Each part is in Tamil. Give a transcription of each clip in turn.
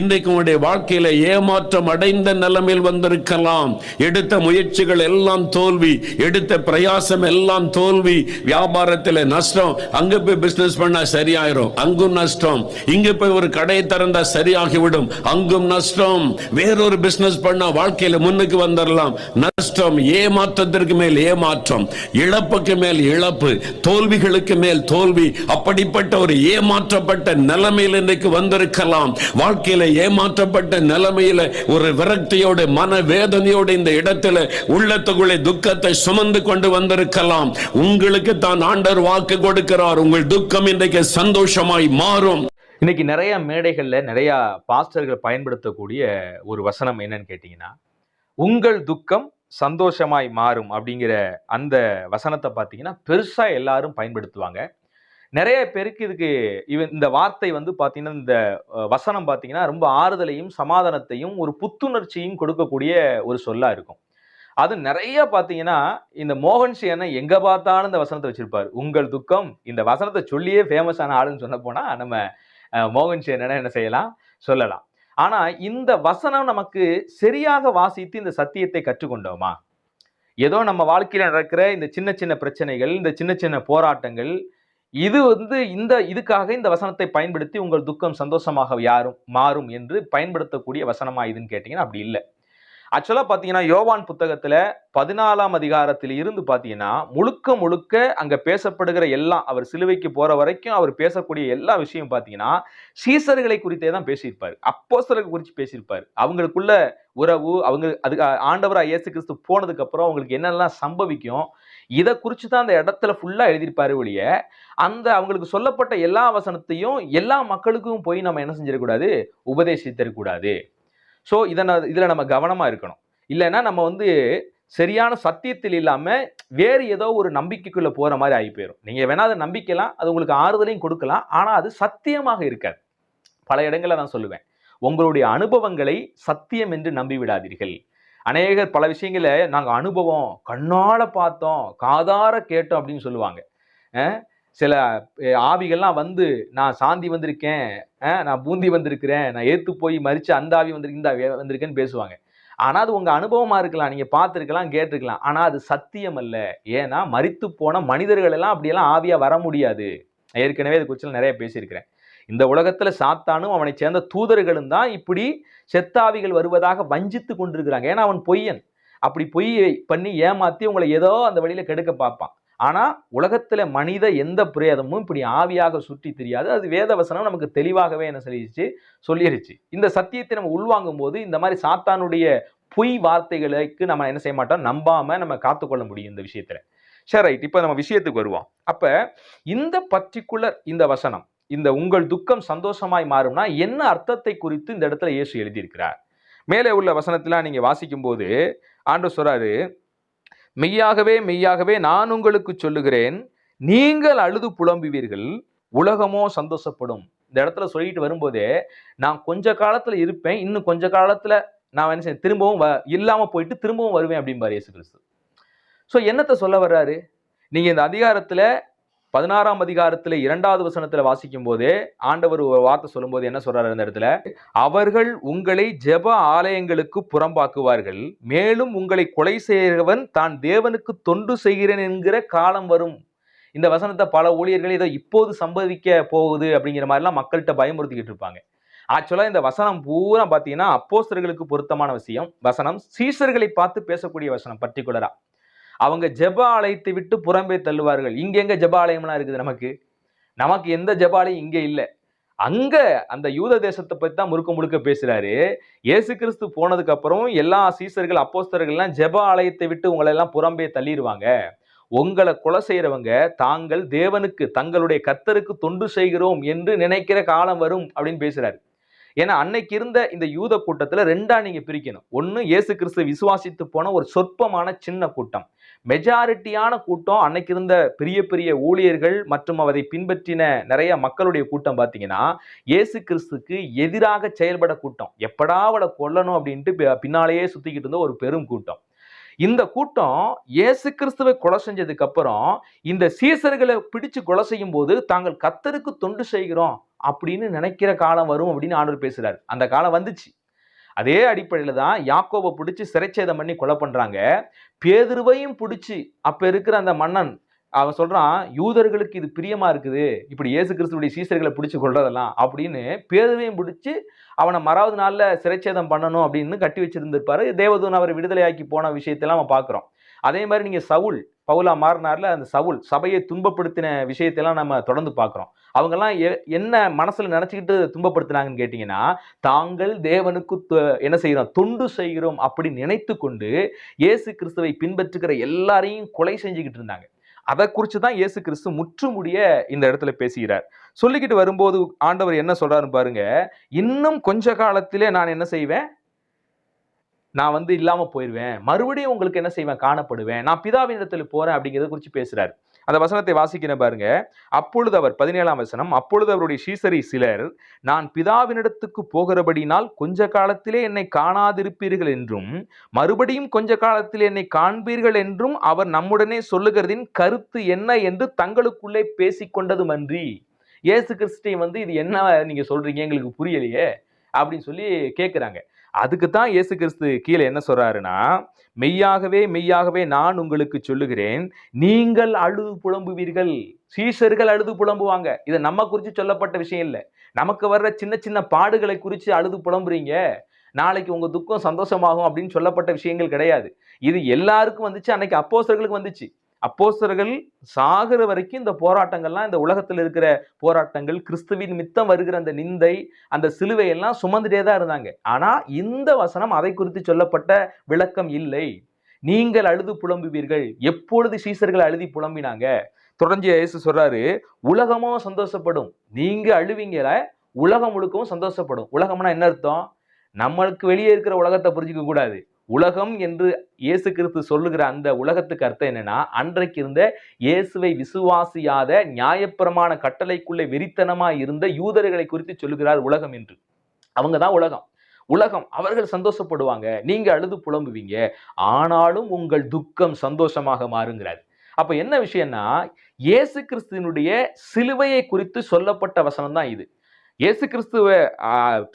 இன்றைக்கு உங்களுடைய வாழ்க்கையில ஏமாற்றம் அடைந்த நிலைமையில் வந்திருக்கலாம். எடுத்த முயற்சிகள் எல்லாம் தோல்வி. எடுத்த பிரயாசம் எல்லாம் தோல்வி. வியாபாரத்தில் நஷ்டம். அங்க போய் பிசினஸ் பண்ணா சரியாயிரும். அங்கும் நஷ்டம். இங்க போய் ஒரு கடையை திறந்தா சரியாகிவிடும். அங்கும் நஷ்டம். வேறொரு பிசினஸ் பண்ணா வாழ்க்கையில முன்னுக்கு வந்துடலாம் நஷ்டம். ஏமாற்றத்திற்கு மேல் ஏமாற்றம். இழப்புக்கு மேல் இழப்பு. தோல்விகளுக்கு மேல் தோல்வி. அப்படிப்பட்ட ஒரு ஏமாற்றப்பட்ட நிலைமையில் இன்றைக்கு வந்திருக்கலாம். வாழ்க்கையில் ஏமாற்றப்பட்ட நிலைமையில ஒரு விரக்தியோட மன வேதனையோட இந்த இடத்துல உள்ளத்துக்குள்ளே துக்கத்தை சுமந்து கொண்டு வந்திருக்கலாம். உங்களுக்கு தான் ஆண்டர் வாக்கு கொடுக்கிறார். உங்கள் துக்கம் இன்றைக்கு சந்தோஷமாய் மாறும். இன்னைக்கு நிறைய மேடைகளில் நிறைய பாஸ்டர்கள் பயன்படுத்தக்கூடிய ஒரு வசனம் என்னன்னு கேட்டீங்கன்னா உங்கள் துக்கம் சந்தோஷமாய் மாறும் அப்படிங்கிற அந்த வசனத்தை பார்த்தீங்கன்னா பெருசாக எல்லாரும் பயன்படுத்துவாங்க. நிறைய பேருக்கு இதுக்கு இவன் இந்த வார்த்தை வந்து பார்த்தீங்கன்னா இந்த வசனம் பார்த்தீங்கன்னா ரொம்ப ஆறுதலையும் சமாதானத்தையும் ஒரு புத்துணர்ச்சியும் கொடுக்கக்கூடிய ஒரு சொல்லாக இருக்கும். அது நிறைய பார்த்தீங்கன்னா இந்த மோகன் சேனை எங்கே பார்த்தாலும் இந்த வசனத்தை வச்சிருப்பார். உங்கள் துக்கம் இந்த வசனத்தை சொல்லியே ஃபேமஸான ஆளுன்னு சொன்ன போனால் நம்ம மோகன் சேனனை என்ன செய்யலாம்? சொல்லலாம். ஆனால் இந்த வசனம் நமக்கு சரியாக வாசித்து இந்த சத்தியத்தை கற்றுக்கொண்டோமா? ஏதோ நம்ம வாழ்க்கையில் நடக்கிற இந்த சின்ன சின்ன பிரச்சனைகள் இந்த சின்ன சின்ன போராட்டங்கள் இது வந்து இந்த இதுக்காக இந்த வசனத்தை பயன்படுத்தி உங்கள் துக்கம் சந்தோஷமாக யாரும் மாறும் என்று பயன்படுத்தக்கூடிய வசனமா இதுன்னு கேட்டீங்கன்னா அப்படி இல்லை. ஆக்சுவலா பாத்தீங்கன்னா யோவான் புத்தகத்துல பதினாலாம் அதிகாரத்தில் இருந்து பாத்தீங்கன்னா முழுக்க முழுக்க அங்க பேசப்படுகிற எல்லாம் அவர் சிலுவைக்கு போற வரைக்கும் அவர் பேசக்கூடிய எல்லா விஷயம் பாத்தீங்கன்னா சீசர்களை குறித்தே தான் பேசியிருப்பாரு. அப்போஸ்தலர்கள் குறித்து பேசியிருப்பாரு. அவங்களுக்குள்ள உறவு அவங்க அதுக்கு ஆண்டவராக இயேசு கிறிஸ்து போனதுக்கு அப்புறம் அவங்களுக்கு என்னெல்லாம் சம்பவிக்கும் இதை குறித்து தான் அந்த இடத்துல ஃபுல்லாக எழுதியிருப்பாரு ஒழிய அந்த அவங்களுக்கு சொல்லப்பட்ட எல்லா வசனத்தையும் எல்லா மக்களுக்கும் போய் நம்ம என்ன செஞ்சிடக்கூடாது? உபதேசித்திருக்கூடாது ஸோ இதை இதில் நம்ம கவனமாக இருக்கணும். இல்லைன்னா நம்ம வந்து சரியான சத்தியத்தில் இல்லாமல் வேறு ஏதோ ஒரு நம்பிக்கைக்குள்ளே போகிற மாதிரி ஆகி போயிடும் நீங்கள் வேணால் அதை நம்பிக்கலாம் அது உங்களுக்கு ஆறுதலையும் கொடுக்கலாம் ஆனால் அது சத்தியமாக இருக்காது. பல இடங்களில் நான் சொல்லுவேன். உங்களுடைய அனுபவங்களை சத்தியம் என்று நம்பிவிடாதீர்கள். அநேகர் பல விஷயங்களை நாங்கள் அனுபவம் கண்ணால் பார்த்தோம் காதார கேட்டோம் அப்படின்னு சொல்லுவாங்க. சில ஆவிகள்லாம் வந்து நான் சாந்தி வந்திருக்கேன் நான் பூந்தி வந்திருக்கிறேன் நான் ஏத்து போய் மறித்து அந்த ஆவி வந்திருக்கு இந்த ஆவி வந்திருக்கேன்னு பேசுவாங்க. ஆனால் அது உங்கள் அனுபவமாக இருக்கலாம் நீங்கள் பார்த்துருக்கலாம் கேட்டிருக்கலாம். ஆனால் அது சத்தியம் அல்ல. ஏன்னா மறித்து போன மனிதர்களெல்லாம் அப்படியெல்லாம் ஆவியாக வர முடியாது. ஏற்கனவே இது குறித்து நிறைய பேசியிருக்கிறேன். இந்த உலகத்தில் சாத்தானும் அவனை சேர்ந்த தூதர்களும் தான் இப்படி செத்தாவிகள் வருவதாக வஞ்சித்து கொண்டிருக்கிறாங்க. ஏன்னா அவன் பொய்யன். அப்படி பொய் பண்ணி ஏமாற்றி உங்களை ஏதோ அந்த வழியில் கெடுக்க பார்ப்பான். ஆனால் உலகத்தில் மனித எந்த பிரேதமும் இப்படி ஆவியாக சுற்றி தெரியாது. அது வேத வசனம் நமக்கு தெளிவாகவே என்ன சொல்லிடுச்சு சொல்லிருச்சு. இந்த சத்தியத்தை நம்ம உள்வாங்கும் போது இந்த மாதிரி சாத்தானுடைய பொய் வார்த்தைகளுக்கு நம்ம என்ன செய்ய மாட்டோம்? நம்பாம நம்ம காத்துக்கொள்ள முடியும் இந்த விஷயத்துல. சரி ரைட். இப்போ நம்ம விஷயத்துக்கு வருவோம். அப்போ இந்த பர்டிகுலர் இந்த வசனம் இந்த உங்கள் துக்கம் சந்தோஷமாய் மாறும்னா என்ன அர்த்தத்தை குறித்து இந்த இடத்துல இயேசு எழுதியிருக்கிறார்? மேலே உள்ள வசனத்திலாம் நீங்கள் வாசிக்கும் போது ஆண்டு சொல்றாரு மெய்யாகவே மெய்யாகவே நான் உங்களுக்கு சொல்லுகிறேன் நீங்கள் அழுது புலம்புவீர்கள் உலகமோ சந்தோஷப்படும். இந்த இடத்துல சொல்லிட்டு வரும்போதே நான் கொஞ்ச காலத்தில் இருப்பேன் இன்னும் கொஞ்ச காலத்தில் நான் என்ன செய்ய திரும்பவும் வ இல்லாமல் போயிட்டு திரும்பவும் வருவேன் அப்படிம்பார் இயேசு கிறிஸ்து. ஸோ என்னத்தை சொல்ல வர்றாரு? நீங்கள் இந்த அதிகாரத்தில் பதினாறாம் அதிகாரத்தில் இரண்டாவது வசனத்தில் வாசிக்கும் போதே ஆண்டவர் ஒரு வார்த்தை சொல்லும்போது என்ன சொல்றாரு அந்த இடத்துல? அவர்கள் உங்களை ஜெப ஆலயங்களுக்கு புறம்பாக்குவார்கள். மேலும் உங்களை கொலை செய்கிறவன் தான் தேவனுக்கு தொண்டு செய்கிறேன் என்கிற காலம் வரும். இந்த வசனத்தை பல ஊழியர்கள் இதை இப்போது சம்பவிக்க போகுது அப்படிங்கிற மாதிரிலாம் மக்கள்கிட்ட பயமுறுத்திக்கிட்டு இருப்பாங்க. ஆக்சுவலாக இந்த வசனம் பூரா பார்த்தீங்கன்னா அப்போஸ்தர்களுக்கு பொருத்தமான விஷயம். வசனம் சீசர்களை பார்த்து பேசக்கூடிய வசனம் பர்டிகுலராக அவங்க ஜெப ஆலயத்தை விட்டு புறம்பே தள்ளுவார்கள். இங்க எங்க ஜெப ஆலயம்லாம் இருக்குது நமக்கு? நமக்கு எந்த ஜெப ஆலயம் இங்கே இல்லை. அங்க அந்த யூத தேசத்தை பத்தி தான் முழுக்க முழுக்க பேசுறாரு. ஏசு கிறிஸ்து போனதுக்கு அப்புறம் எல்லா சீசர்கள் அப்போஸ்தர்கள்லாம் ஜெப ஆலயத்தை விட்டு உங்களை எல்லாம் புறம்பே தள்ளிடுவாங்க உங்களை கொலை செய்கிறவங்க தாங்கள் தேவனுக்கு தங்களுடைய கர்த்தருக்கு தொண்டு செய்கிறோம் என்று நினைக்கிற காலம் வரும் அப்படின்னு பேசுறாரு. ஏன்னா அன்னைக்கு இருந்த இந்த யூத கூட்டத்தில் ரெண்டா நீங்க பிரிக்கணும். ஒன்று இயேசு கிறிஸ்து விசுவாசித்து போன ஒரு சொற்பமான சின்ன கூட்டம். மெஜாரிட்டியான கூட்டம். அன்னைக்கு இருந்த பெரிய பெரிய ஊழியர்கள் மற்றும் அதை பின்பற்றின நிறைய மக்களுடைய கூட்டம் பார்த்தீங்கன்னா இயேசு கிறிஸ்துக்கு எதிராக செயல்பட கூட்டம். எப்படா அவளை கொல்லணும் அப்படின்ட்டு பின்னாலேயே சுத்திக்கிட்டு இருந்த ஒரு பெரும் கூட்டம். இந்த கூட்டம் இயேசு கிறிஸ்துவை கொலை செஞ்சதுக்கு அப்புறம் இந்த சீசர்களை பிடிச்சு கொலை செய்யும் போது தாங்கள் கத்தருக்கு தொண்டு செய்கிறோம். அப்படின்னு நினைக்கிற காலம் வரும் அப்படின்னு ஆண்டவர் பேசுறாரு. அந்த காலம் வந்துச்சு. அதே அடிப்படையில் தான் யாக்கோவை பிடிச்சி சிறைச்சேதம் பண்ணி கொலை பண்ணுறாங்க பேதுருவையும் பிடிச்சி அப்போ இருக்கிற அந்த மன்னன் அவன் சொல்கிறான் யூதர்களுக்கு இது பிரியமாக இருக்குது. இப்படி இயேசு கிறிஸ்துவுடைய சீசர்களை பிடிச்சி கொள்றதெல்லாம் அப்படின்னு பேதுருவையும் பிடிச்சி அவனை மறாவது நாளில் சிறைச்சேதம் பண்ணணும் அப்படின்னு கட்டி வச்சிருந்திருப்பாரு. தேவதூன் அவரை விடுதலையாக்கி போன விஷயத்தெல்லாம் நம்ம பார்க்குறோம் அதே மாதிரி நீங்கள் சவுல் பவுலா மாறினார்ல அந்த சவுல் சபையை துன்பப்படுத்தின விஷயத்தெல்லாம் நம்ம தொடர்ந்து பார்க்குறோம் அவங்கெல்லாம் எ- என்ன மனசில் நினச்சிக்கிட்டு துன்பப்படுத்தினாங்கன்னு கேட்டிங்கன்னா தாங்கள் தேவனுக்கு என்ன செய்கிறோம்? தொண்டு செய்கிறோம் அப்படி நினைத்து கொண்டு இயேசு கிறிஸ்துவை பின்பற்றுகிற எல்லாரையும் கொலை செஞ்சுக்கிட்டு இருந்தாங்க. அதை குறித்து தான் இயேசு கிறிஸ்து முற்றுமுடிய இந்த இடத்துல பேசுகிறார். சொல்லிக்கிட்டு வரும்போது ஆண்டவர் என்ன சொல்கிறாருன்னு பாருங்க இன்னும் கொஞ்ச காலத்திலே நான் என்ன செய்வேன்? நான் வந்து இல்லாமல் போயிடுவேன் மறுபடியும் உங்களுக்கு என்ன செய்வேன்? காணப்படுவேன். நான் பிதாவின் இடத்துல போகிறேன் அப்படிங்கிறத குறித்து பேசுகிறாரு அந்த வசனத்தை வாசிக்கிறேன் பாருங்க. அப்பொழுது அவர் பதினேழாம் வசனம் அப்பொழுது அவருடைய சீசரி சிலர் நான் பிதாவினிடத்துக்கு போகிறபடினால் கொஞ்ச காலத்திலே என்னை காணாதிருப்பீர்கள் என்றும் மறுபடியும் கொஞ்ச காலத்தில் என்னை காண்பீர்கள் என்றும் அவர் நம்முடனே சொல்லுகிறதின் கருத்து என்ன என்று தங்களுக்குள்ளே பேசிக்கொண்டதுமன்றி. இயேசு கிறிஸ்டின் வந்து இது என்ன நீங்க சொல்றீங்க? எங்களுக்கு புரியலையே அப்படின்னு சொல்லி கேட்குறாங்க அதுக்கு தான் இயேசு கிறிஸ்து கீழே என்ன சொல்றாருன்னா மெய்யாகவே மெய்யாகவே நான் உங்களுக்கு சொல்லுகிறேன். நீங்கள் அழுது புலம்புவீர்கள். சீஷர்கள் அழுது புலம்புவாங்க. இது நம்ம குறித்து சொல்லப்பட்ட விஷயம் இல்லை. நமக்கு வர்ற சின்ன சின்ன பாடுகளை குறித்து அழுது புலம்புறீங்க. நாளைக்கு உங்கள் துக்கம் சந்தோஷமாகும் அப்படின்னு சொல்லப்பட்ட விஷயங்கள் கிடையாது. இது எல்லாருக்கும் வந்துச்சு. அன்னைக்கு அப்போசர்களுக்கு வந்துச்சு. அப்போஸ்தலர்கள் சாகிற வரைக்கும் இந்த போராட்டங்கள்லாம் இந்த உலகத்தில் இருக்கிற போராட்டங்கள் கிறிஸ்துவின் மித்தம் வருகிற அந்த நிந்தை அந்த சிலுவையெல்லாம் சுமந்துட்டே தான் இருந்தாங்க. ஆனால் இந்த வசனம் அதை குறித்து சொல்லப்பட்ட விளக்கம் இல்லை. நீங்கள் அழுது புலம்புவீர்கள். எப்பொழுது சீசர்கள் அழுதி புலம்பினாங்க? தொடர்ந்து இயேசு சொல்றாரு உலகமும் சந்தோஷப்படும். நீங்க அழுவீங்கள உலகம் முழுக்கவும் சந்தோஷப்படும். உலகம்னா என்ன அர்த்தம்? நம்மளுக்கு வெளியே இருக்கிற உலகத்தை புரிஞ்சுக்க கூடாது உலகம் என்று இயேசு கிறிஸ்து சொல்லுகிற அந்த உலகத்துக்கு அர்த்தம் என்னன்னா அன்றைக்கு இருந்த இயேசுவை விசுவாசியாத நியாயப்பிரமான கட்டளைக்குள்ளே வெறித்தனமாக இருந்த யூதர்களை குறித்து சொல்லுகிறார் உலகம் என்று. அவங்க தான் உலகம். உலகம் அவர்கள் சந்தோஷப்படுவாங்க நீங்க அழுது புலம்புவீங்க ஆனாலும் உங்கள் துக்கம் சந்தோஷமாக மாறுங்கிறார். அப்ப என்ன விஷயம்னா இயேசு கிறிஸ்துவினுடைய சிலுவையை குறித்து சொல்லப்பட்ட வசனம் தான் இது. இயேசு கிறிஸ்துவை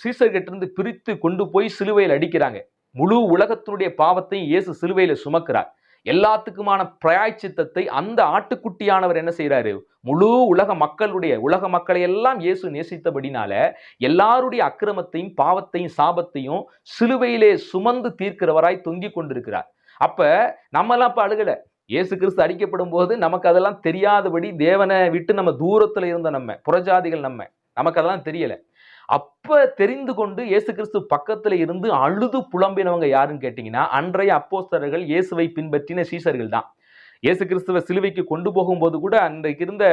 சீசர்கிட்ட இருந்து பிரித்து கொண்டு போய் சிலுவையில் அடிக்கிறாங்க. முழு உலகத்தினுடைய பாவத்தையும் இயேசு சிலுவையில் சுமக்கிறார். எல்லாத்துக்குமான பிராய்ச்சித்தத்தை அந்த ஆட்டுக்குட்டியானவர் என்ன செய்கிறாரு முழு உலக மக்களுடைய உலக மக்களை எல்லாம் இயேசு நேசித்தபடினால எல்லாருடைய அக்கிரமத்தையும் பாவத்தையும் சாபத்தையும் சிலுவையிலே சுமந்து தீர்க்கிறவராய் தொங்கிக் கொண்டிருக்கிறார். அப்ப நம்ம எல்லாம் இப்ப அழுகல. இயேசு கிறிஸ்து அடிக்கப்படும் போது நமக்கு அதெல்லாம் தெரியாதபடி தேவனை விட்டு நம்ம தூரத்துல இருந்த நம்ம புறஜாதிகள் நம்ம நமக்கு அதெல்லாம் தெரியலை. அப்போ தெரிந்து கொண்டு இயேசு கிறிஸ்து பக்கத்தில் இருந்து அழுது புலம்பினவங்க யாருன்னு கேட்டிங்கன்னா அன்றைய அப்போஸ்தரர்கள் இயேசுவை பின்பற்றின சீசர்கள் தான். இயேசு கிறிஸ்துவ சிலுவைக்கு கொண்டு போகும்போது கூட அன்றைக்கு இருந்த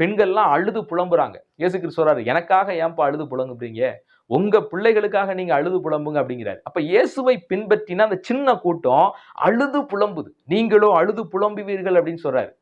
பெண்கள்லாம் அழுது புலம்புறாங்க. இயேசு கிறிஸ்து எனக்காக ஏன்பா அழுது புலங்குறீங்க உங்கள் பிள்ளைகளுக்காக நீங்கள் அழுது புலம்புங்க அப்படிங்கிறார். அப்போ இயேசுவை பின்பற்றினா அந்த சின்ன கூட்டம் அழுது புலம்புது. நீங்களோ அழுது புலம்புவீர்கள் அப்படின்னு சொல்கிறாரு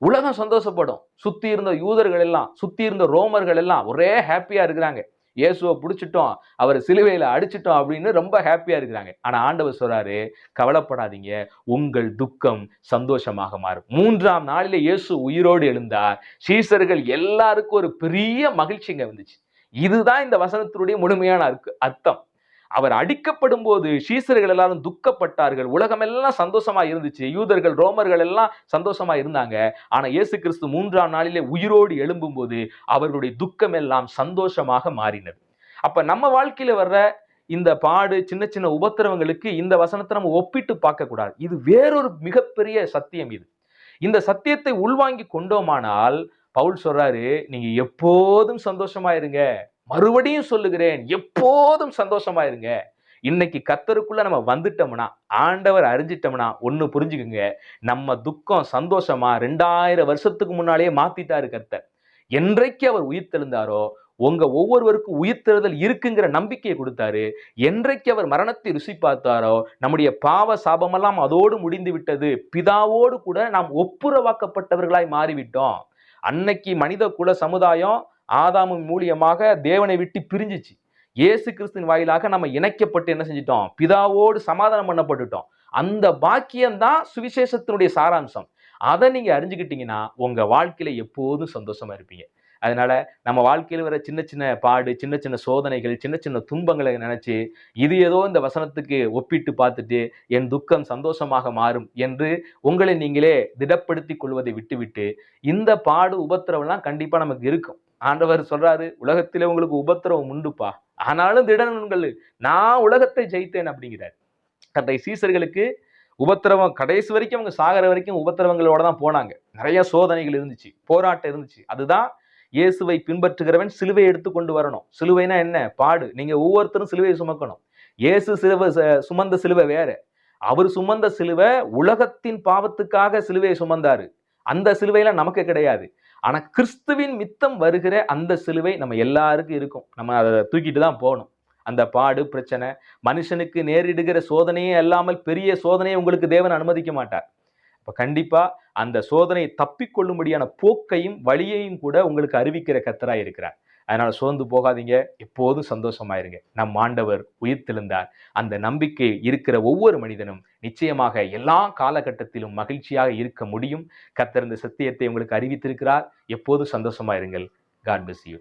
உலகம் சந்தோஷப்படும். சுற்றி இருந்த யூதர்கள் எல்லாம் சுற்றி இருந்த ரோமர்கள் எல்லாம் ஒரே ஹாப்பியாக இருக்கிறாங்க. இயேசுவை பிடிச்சிட்டோம் அவர் சிலுவையில் அடிச்சிட்டோம் அப்படின்னு ரொம்ப ஹாப்பியாக இருக்கிறாங்க. ஆனால் ஆண்டவர் சொல்கிறாரு கவலைப்படாதீங்க உங்கள் துக்கம் சந்தோஷமாக மாறும். மூன்றாம் நாளில் இயேசு உயிரோடு எழுந்தார். சீசர்கள் எல்லாருக்கும் ஒரு பெரிய மகிழ்ச்சிங்க வந்துச்சு. இதுதான் இந்த வசனத்தினுடைய முழுமையான அர்த்தம். அவர் அடிக்கப்படும் போது சீசர்கள் எல்லாரும் துக்கப்பட்டார்கள். உலகமெல்லாம் சந்தோஷமா இருந்துச்சு. யூதர்கள் ரோமர்கள் எல்லாம் சந்தோஷமா இருந்தாங்க. ஆனா இயேசு கிறிஸ்து மூன்றாம் நாளிலே உயிரோடு எழும்பும் போது அவர்களுடைய துக்கம் எல்லாம் சந்தோஷமாக மாறினது. அப்ப நம்ம வாழ்க்கையில வர்ற இந்த பாடு சின்ன சின்ன உபத்திரவங்களுக்கு இந்த வசனத்தை நம்ம ஒப்பிட்டு பார்க்க கூடாது இது வேறொரு மிகப்பெரிய சத்தியம் இது. இந்த சத்தியத்தை உள்வாங்கி கொண்டோமானால் பவுல் சொல்றாரு நீங்க எப்போதும் சந்தோஷமா இருங்க. மறுபடியும் சொல்லுகிறேன். எப்போதும் சந்தோஷமா இருங்க. இன்னைக்கு கத்தருக்குள்ள நம்ம வந்துட்டோம்னா ஆண்டவர் அறிஞ்சிட்டோம்னா ஒன்று புரிஞ்சுக்குங்க. நம்ம துக்கம் சந்தோஷமா ரெண்டாயிரம் வருஷத்துக்கு முன்னாலேயே மாத்திட்டாரு கத்தர் என்றைக்கு அவர் உயிர்த்தெழுந்தாரோ உங்க ஒவ்வொருவருக்கும் உயிர்த்தெழுதல் இருக்குங்கிற நம்பிக்கையை கொடுத்தாரு. என்றைக்கு அவர் மரணத்தை ருசி பார்த்தாரோ நம்முடைய பாவ சாபமெல்லாம் அதோடு முடிந்து விட்டது. பிதாவோடு கூட நாம் ஒப்புரவாக்கப்பட்டவர்களாய் மாறிவிட்டோம். அன்னைக்கு மனித குல சமுதாயம் ஆதாமின் மூலியமாக தேவனை விட்டு பிரிஞ்சிச்சு. இயேசு கிறிஸ்துவின் வாயிலாக நம்ம இணைக்கப்பட்டு என்ன செஞ்சிட்டோம்? பிதாவோடு சமாதானம் பண்ணப்பட்டுட்டோம். அந்த பாக்கியம்தான் சுவிசேஷத்தினுடைய சாராம்சம். அதை நீங்க அறிஞ்சுக்கிட்டீங்கன்னா உங்க வாழ்க்கையில எப்போதும் சந்தோஷமா இருப்பீங்க. அதனால நம்ம வாழ்க்கையில் வர சின்ன சின்ன பாடு சின்ன சின்ன சோதனைகள் சின்ன சின்ன துன்பங்களை நினைச்சு இது ஏதோ இந்த வசனத்துக்கு ஒப்பிட்டு பார்த்துட்டு என் துக்கம் சந்தோஷமாக மாறும் என்று உங்களை நீங்களே திடப்படுத்தி கொள்வதை விட்டுவிட்டு இந்த பாடு உபத்திரவெல்லாம் கண்டிப்பா நமக்கு இருக்கும். ஆண்டவர் சொல்றாரு உலகத்திலே உங்களுக்கு உபத்திரவம் உண்டுப்பா. ஆனாலும் திடனுங்கள் நான் உலகத்தை ஜெயித்தேன் அப்படிங்கிறார். கதை சீசர்களுக்கு உபத்திரவம் கடைசி வரைக்கும் அவங்க சாகர வரைக்கும் உபத்திரவங்களோட தான் போனாங்க. நிறைய சோதனைகள் இருந்துச்சு போராட்டம் இருந்துச்சு. அதுதான் இயேசுவை பின்பற்றுகிறவன் சிலுவையை எடுத்து கொண்டு வரணும். சிலுவைனா என்ன? பாடு. நீங்க ஒவ்வொருத்தரும் சிலுவையை சுமக்கணும். இயேசு சிலுவை ச- சுமந்த சிலுவை வேற. அவர் சுமந்த சிலுவை உலகத்தின் பாவத்துக்காக சிலுவையை சுமந்தாரு. அந்த சிலுவையெல்லாம் நமக்கு கிடையாது. ஆனால் கிறிஸ்துவின் மித்தம் வருகிற அந்த சிலுவை நம்ம எல்லாருக்கும் இருக்கும். நம்ம அதை தூக்கிட்டு தான் போகணும். அந்த பாடு பிரச்சனை மனுஷனுக்கு நேரிடுகிற சோதனையே அல்லாமல் பெரிய சோதனையை உங்களுக்கு தேவன் அனுமதிக்க மாட்டார். இப்போ கண்டிப்பாக அந்த சோதனையை தப்பிக்கொள்ளும்படியான போக்கையும் வழியையும் கூட உங்களுக்கு அறிவிக்கிற கத்தராக இருக்கிறார். அதனால் சோர்ந்து போகாதீங்க. எப்போதும் சந்தோஷமாயிருங்க. நம் ஆண்டவர் உயிர்த்தெழுந்தார். அந்த நம்பிக்கை இருக்கிற ஒவ்வொரு மனிதனும் நிச்சயமாக எல்லா காலகட்டத்திலும் மகிழ்ச்சியாக இருக்க முடியும். கத்திருந்த சத்தியத்தை உங்களுக்கு அறிவித்திருக்கிறார். எப்போதும் சந்தோஷமாயிருங்கள். God bless you